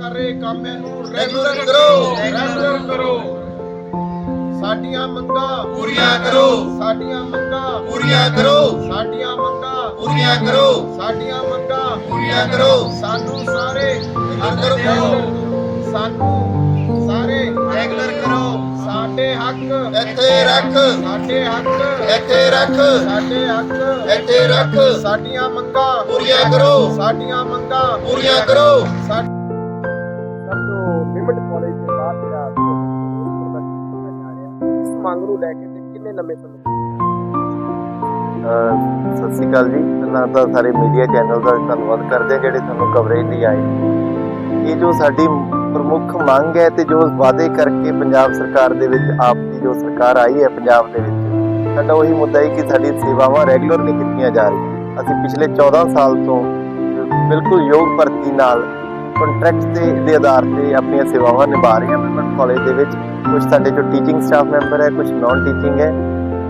ਕਰੇ ਕੰਮ ਇਹਨੂੰ। ਰੈਗੂਲਰ ਕਰੋ। ਰੈਗੂਲਰ ਕਰੋ। ਸਾਡੀਆਂ ਮੰਗਾਂ ਪੂਰੀਆਂ ਕਰੋ। ਸਾਡੀਆਂ ਮੰਗਾਂ ਪੂਰੀਆਂ ਕਰੋ। ਸਾਡੀਆਂ ਮੰਗਾਂ ਪੂਰੀਆਂ ਕਰੋ। ਸਾਡੀਆਂ ਮੰਗਾਂ ਪੂਰੀਆਂ ਕਰੋ। ਸਾਨੂੰ ਸਾਰੇ ਰੈਗੂਲਰ ਕਰੋ। ਸਾਨੂੰ ਸਾਰੇ ਰੈਗੂਲਰ ਕਰੋ। ਸਾਡੇ ਹੱਕ ਇੱਥੇ ਰੱਖ। ਸਾਡੇ ਹੱਕ ਇੱਥੇ ਰੱਖ। ਸਾਡੇ ਹੱਕ ਇੱਥੇ ਰੱਖ। ਸਾਡੀਆਂ ਮੰਗਾਂ ਪੂਰੀਆਂ ਕਰੋ। ਸਾਡੀਆਂ ਮੰਗਾਂ ਪੂਰੀਆਂ ਕਰੋ। ਸਰ ਜੋ ਕਾਲਜ ਦੇ ਬਾਹਰ ਜਿਹੜਾ ਪ੍ਰਦਰਸ਼ਨ ਕੀਤਾ ਜਾ ਰਿਹਾ। ਇਸ ਮੰਗ ਨੂੰ ਲੈ ਕੇ ਤੇ ਕਿੰਨੇ ਲੰਮੇ ਸਮੇਂ ਸਤਿ ਸ਼੍ਰੀ ਅਕਾਲ ਜੀ। ਪਹਿਲਾਂ ਤਾਂ ਸਾਰੇ ਮੀਡੀਆ ਚੈਨਲ ਦਾ ਧੰਨਵਾਦ ਕਰਦੇ ਜਿਹੜੇ ਸਾਨੂੰ ਕਵਰੇਜ ਲਈ ਆਏ। ਇਹ ਜੋ ਸਾਡੀ ਪ੍ਰਮੁੱਖ ਮੰਗ ਹੈ ਤੇ ਜੋ ਵਾਅਦੇ ਕਰਕੇ ਪੰਜਾਬ ਸਰਕਾਰ ਦੇ ਵਿੱਚ ਆਪ ਦੀ ਜੋ ਸਰਕਾਰ ਆਈ ਹੈ ਪੰਜਾਬ ਦੇ ਵਿੱਚ, ਸਾਡਾ ਉਹੀ ਮੁੱਦਾ ਹੈ ਕਿ ਸਾਡੀ ਸੇਵਾਵਾਂ ਰੈਗੂਲਰ ਨਹੀਂ ਕੀਤੀਆਂ ਜਾ ਰਹੀਆਂ। ਅਸੀਂ ਪਿਛਲੇ 14 ਸਾਲ ਤੋਂ ਬਿਲਕੁਲ ਯੋਗ ਭਰਤੀ ਨਾਲ ਕੰਟਰੈਕਟ ਦੇ ਦੇ ਆਧਾਰ ਤੇ ਆਪਣੀਆਂ ਸੇਵਾਵਾਂ ਨਿਭਾ ਰਹੇ ਹਾਂ ਮਿਲਮਟ ਕਾਲਜ ਦੇ ਵਿੱਚ। ਕੁਝ ਸਾਡੇ ਜੋ ਟੀਚਿੰਗ ਸਟਾਫ ਮੈਂਬਰ ਹੈ ਕੁਝ ਨਾਨ ਟੀਚਿੰਗ ਹੈ।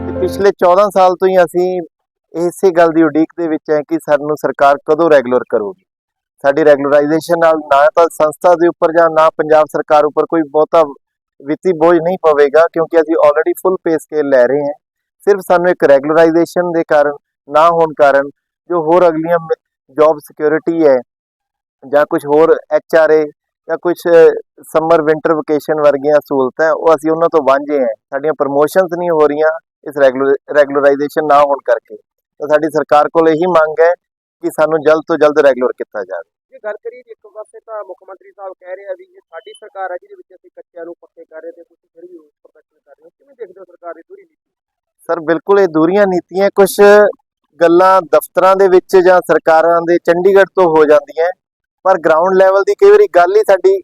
ਤੇ ਪਿਛਲੇ 14 ਸਾਲ ਤੋਂ ਹੀ ਅਸੀਂ ਇਸੇ ਗੱਲ ਦੀ ਉਡੀਕ ਦੇ ਵਿੱਚ ਹੈ ਕਿ ਸਾਨੂੰ ਸਰਕਾਰ ਕਦੋਂ ਰੈਗੂਲਰ ਕਰੂਗੀ। ਸਾਡੀ ਰੈਗੂਲਰਾਈਜੇਸ਼ਨ ਨਾਲ ਨਾ ਤਾਂ ਸੰਸਥਾ ਦੇ ਉੱਪਰ ਜਾਂ ਨਾ ਪੰਜਾਬ ਸਰਕਾਰ ਉੱਪਰ ਕੋਈ ਬਹੁਤਾ ਵਿੱਤੀ ਬੋਝ ਨਹੀਂ ਪਵੇਗਾ, ਕਿਉਂਕਿ ਅਸੀਂ ਆਲਰੇਡੀ ਫੁੱਲ ਪੇ ਸਕੇਲ ਲੈ ਰਹੇ ਹਾਂ। ਸਿਰਫ ਸਾਨੂੰ ਇੱਕ ਰੈਗੂਲਰਾਈਜੇਸ਼ਨ ਦੇ ਕਾਰਨ, ਨਾ ਹੋਣ ਕਾਰਨ ਜੋ ਹੋਰ ਅਗਲੀਆਂ ਜੌਬ ਸਿਕਿਉਰਿਟੀ ਹੈ ਜਾਂ ਕੁਝ ਹੋਰ ਐਚ ਆਰ ਏ ਜਾਂ ਕੁਝ ਸਮਰ ਵਿੰਟਰ ਵਕੇਸ਼ਨ ਵਰਗੀਆਂ ਸਹੂਲਤਾਂ ਉਹ ਅਸੀਂ ਉਹਨਾਂ ਤੋਂ ਵਾਂਝੇ ਹਾਂ। ਸਾਡੀਆਂ ਪ੍ਰਮੋਸ਼ਨਸ ਨਹੀਂ ਹੋ ਰਹੀਆਂ ਇਸ ਰੈਗੂਲਰਾਈਜੇਸ਼ਨ ਨਾ ਹੋਣ ਕਰਕੇ। ਤਾਂ ਸਾਡੀ ਸਰਕਾਰ ਕੋਲ ਇਹੀ ਮੰਗ ਹੈ ਕਿ ਸਾਨੂੰ ਜਲਦ ਤੋਂ ਜਲਦ ਰੈਗੂਲਰ ਕੀਤਾ ਜਾਵੇ। ਜੇ ਗੱਲ ਕਰੀਏ ਇੱਕ ਪਾਸੇ ਤਾਂ ਮੁੱਖ ਮੰਤਰੀ ਸਾਹਿਬ ਕਹਿ ਰਹੇ ਆ ਵੀ ਇਹ ਸਾਡੀ ਸਰਕਾਰ ਹੈ ਜਿਹਦੇ ਵਿੱਚ ਅਸੀਂ ਕੱਚਿਆਂ ਨੂੰ ਪੱਕੇ ਕਰ ਰਹੇ ਤੇ ਤੁਸੀਂ ਫਿਰ ਵੀ ਪ੍ਰਦਰਸ਼ਨ ਕਰ ਰਹੇ ਹੋ। ਕਿਵੇਂ ਦੇਖਦੇ ਹੋ ਸਰਕਾਰ ਦੀ ਦੂਰੀ ਨੀਤੀ? ਸਰ ਬਿਲਕੁਲ ਇਹ ਦੂਰੀਆਂ ਨੀਤੀਆਂ ਕੁਝ ਗੱਲਾਂ ਦਫ਼ਤਰਾਂ ਦੇ ਵਿੱਚ ਜਾਂ ਸਰਕਾਰਾਂ ਦੇ ਚੰਡੀਗੜ੍ਹ ਤੋਂ ਹੋ ਜਾਂਦੀਆਂ। ਪਰ ਗਰਾਊਂਡ ਲੈਵਲ ਦੀ ਕਈ ਵਾਰੀ ਗੱਲ ਹੀ ਸਾਡੀ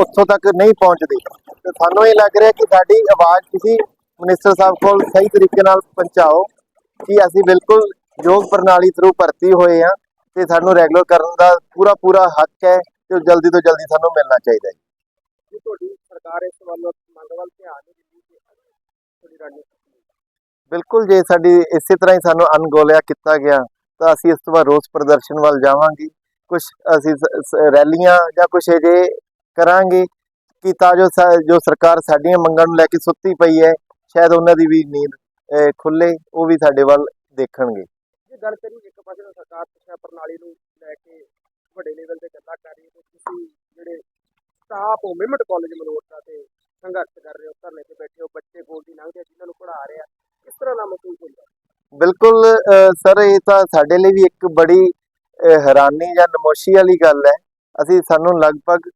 ਉੱਥੋਂ ਤੱਕ ਨਹੀਂ ਪਹੁੰਚਦੀ। ਤੇ ਸਾਨੂੰ ਇਹ ਲੱਗ ਰਿਹਾ ਕਿ ਸਾਡੀ ਆਵਾਜ਼ ਤੁਸੀਂ ਮਿਨਿਸਟਰ ਸਾਹਿਬ ਕੋਲ ਸਹੀ ਤਰੀਕੇ ਨਾਲ ਪਹੁੰਚਾਓ ਕਿ ਅਸੀਂ ਬਿਲਕੁਲ ਯੋਗ ਪ੍ਰਣਾਲੀ ਥਰੂ ਭਰਤੀ ਹੋਏ ਆ ਤੇ ਸਾਨੂੰ ਰੈਗੂਲਰ ਕਰਨ ਦਾ ਪੂਰਾ ਪੂਰਾ ਹੱਕ ਹੈ ਤੇ ਜਲਦੀ ਤੋਂ ਜਲਦੀ ਸਾਨੂੰ ਮਿਲਣਾ ਚਾਹੀਦਾ ਹੈ। ਜੇ ਤੁਹਾਡੀ ਸਰਕਾਰ ਇਸ ਵੱਲ ਮੰਗ ਵੱਲ ਧਿਆਨ ਨਹੀਂ ਦਿੰਦੀ ਤੇ ਤੁਹਾਡੀ ਰਣਨੀਤੀ ਕੀ ਹੈ? ਬਿਲਕੁਲ ਜੇ ਸਾਡੀ ਇਸੇ ਤਰ੍ਹਾਂ ਹੀ ਸਾਨੂੰ ਅਣਗੌਲਿਆ ਕੀਤਾ ਗਿਆ ਤਾਂ ਅਸੀਂ ਇਸ ਤੋਂ ਬਾਅਦ ਰੋਸ ਪ੍ਰਦਰਸ਼ਨ ਵੱਲ ਜਾਵਾਂਗੇ। ਕੁਝ ਅਸੀਂ ਰੈਲੀਆਂ ਜਾਂ ਕੁਝ ਅਜੇ ਕਰਾਂਗੇ ਕਿ ਤਾਂ ਜੋ ਜੋ ਸਰਕਾਰ ਸਾਡੀਆਂ ਮੰਗਾਂ ਨੂੰ ਲੈ ਕੇ ਸੁੱਤੀ ਪਈ ਹੈ ਸ਼ਾਇਦ ਉਹਨਾਂ ਦੀ ਵੀ ਨੀਂਦ ਖੁੱਲੇ ਉਹ ਵੀ ਸਾਡੇ ਵੱਲ ਦੇਖਣਗੇ। ਜੇ ਗੱਲ ਕਰੀਏ ਇੱਕ ਪਾਸੇ ਤਾਂ ਸਰਕਾਰ ਸਿੱਖਿਆ ਪ੍ਰਣਾਲੀ ਨੂੰ ਲੈ ਕੇ ਵੱਡੇ ਲੈਵਲ ਤੇ ਗੱਲਾਂ ਕਰ ਰਹੀ ਹੈ ਤੇ ਤੁਸੀਂ ਜਿਹੜੇ ਸਟਾਫ ਹੋ ਮਿਮਟ ਕਾਲਜ ਮਲੋਟਾ ਤੇ ਸੰਘਰਸ਼ ਕਰ ਰਹੇ ਹੋ ਧਰਨੇ ਤੇ ਬੈਠੇ ਹੋ ਬੱਚੇ ਕੋਲ ਦੀ ਲੰਘਦੇ ਜਿਨ੍ਹਾਂ ਨੂੰ ਪੜ੍ਹਾ ਰਹੇ ਆ ਕਿਸ ਤਰ੍ਹਾਂ ਦਾ ਮਹਿਸੂਸ ਹੁੰਦਾ? ਬਿਲਕੁਲ ਸਰ ਇਹ ਤਾਂ ਸਾਡੇ ਲਈ ਵੀ ਇੱਕ ਬੜੀ ਹੈਰਾਨੀ ਜਾਂ ਨਮੋਸ਼ੀ ਵਾਲੀ ਗੱਲ ਹੈ। ਅਸੀਂ ਸਾਨੂੰ ਲਗਭਗ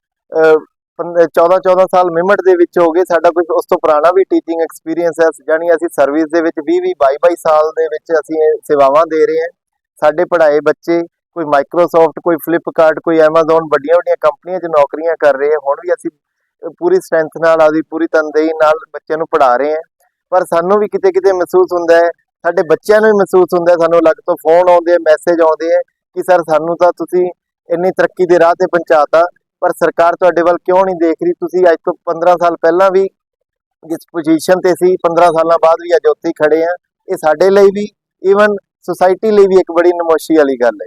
14 14 ਸਾਲ ਮਿਮਟ ਦੇ ਵਿੱਚ ਹੋ ਗਏ। ਸਾਡਾ ਕੁਝ ਉਸ ਤੋਂ ਪੁਰਾਣਾ ਵੀ ਟੀਚਿੰਗ ਐਕਸਪੀਰੀਅੰਸ ਹੈ। ਜਾਣੀ ਅਸੀਂ ਸਰਵਿਸ ਦੇ ਵਿੱਚ 20 20 22 22 ਸਾਲ ਦੇ ਵਿੱਚ ਅਸੀਂ ਸੇਵਾਵਾਂ ਦੇ ਰਹੇ ਹਾਂ। ਸਾਡੇ ਪੜ੍ਹਾਏ ਬੱਚੇ ਕੋਈ ਮਾਈਕਰੋਸਾਫਟ ਕੋਈ ਫਲਿੱਪਕਾਰਟ ਕੋਈ ਐਮਾਜ਼ਨ ਵੱਡੀਆਂ ਵੱਡੀਆਂ ਕੰਪਨੀਆਂ 'ਚ ਨੌਕਰੀਆਂ ਕਰ ਰਹੇ ਆ ਹੁਣ ਵੀ ਅਸੀਂ ਪੂਰੀ ਸਟਰੈਂਥ ਨਾਲ ਆਦੀ ਪੂਰੀ ਤਨਦੇਹੀ ਨਾਲ ਬੱਚਿਆਂ ਨੂੰ ਪੜ੍ਹਾ ਰਹੇ ਹਾਂ। ਪਰ ਸਾਨੂੰ ਵੀ ਕਿਤੇ ਕਿਤੇ ਮਹਿਸੂਸ ਹੁੰਦਾ ਹੈ, ਸਾਡੇ ਬੱਚਿਆਂ ਨੂੰ ਵੀ ਮਹਿਸੂਸ ਹੁੰਦਾ ਸਾਨੂੰ ਅਲੱਗ ਤੋਂ ਫੋਨ ਆਉਂਦੇ ਆ ਮੈਸੇਜ ਆਉਂਦੇ ਆ ਕਿ ਸਰ ਸਾਨੂੰ ਤਾਂ ਤੁਸੀਂ ਇੰਨੀ ਤਰੱਕੀ ਦੇ ਰਾਹ ਤੇ ਪਹੁੰਚਾਤਾ, ਪਰ ਸਰਕਾਰ ਤੁਹਾਡੇ ਵੱਲ ਕਿਉਂ ਨਹੀਂ ਦੇਖ ਰਹੀ? ਤੁਸੀਂ ਅੱਜ ਤੋਂ 15 ਸਾਲ ਪਹਿਲਾਂ ਵੀ ਜਿਸ ਪੋਜੀਸ਼ਨ ਤੇ ਸੀ 15 ਸਾਲਾਂ ਬਾਅਦ ਵੀ ਅੱਜ ਉੱਥੇ ਖੜੇ ਆ। ਇਹ ਸਾਡੇ ਲਈ ਵੀ ਈਵਨ ਸੁਸਾਇਟੀ ਲਈ ਵੀ ਇੱਕ ਬੜੀ ਨਮੋਸ਼ੀ ਵਾਲੀ ਗੱਲ ਹੈ।